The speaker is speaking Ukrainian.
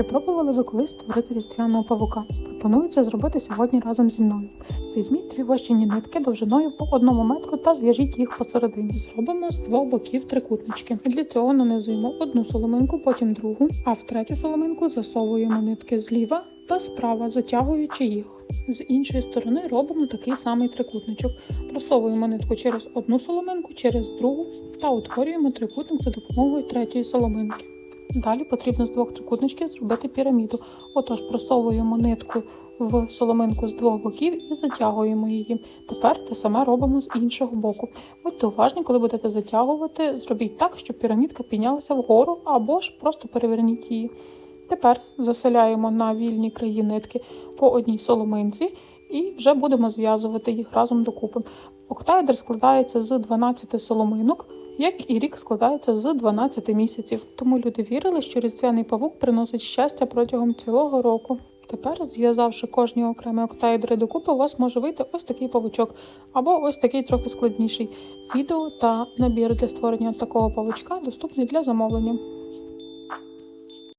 Чи пробували ви колись створити різдвяного павука? Пропоную це зробити сьогодні разом зі мною. Візьміть дві вощені нитки довжиною по одному метру та зв'яжіть їх посередині. Зробимо з двох боків трикутнички. Для цього нанизуємо одну соломинку, потім другу, а в третю соломинку засовуємо нитки зліва та справа, затягуючи їх. З іншої сторони робимо такий самий трикутничок. Просовуємо нитку через одну соломинку, через другу та утворюємо трикутник за допомогою третьої соломинки. Далі потрібно з двох трикутничків зробити піраміду. Отож, просовуємо нитку в соломинку з двох боків і затягуємо її. Тепер те саме робимо з іншого боку. Будьте уважні, коли будете затягувати, зробіть так, щоб пірамідка піднялася вгору або ж просто переверніть її. Тепер заселяємо на вільні краї нитки по одній соломинці і вже будемо зв'язувати їх разом докупи. Октаедр складається з 12 соломинок, як і рік складається з 12 місяців. Тому люди вірили, що різдвяний павук приносить щастя протягом цілого року. Тепер, зв'язавши кожні окремі октаїдри докупи, у вас може вийти ось такий павучок, або ось такий трохи складніший. Відео та набір для створення такого павучка доступний для замовлення.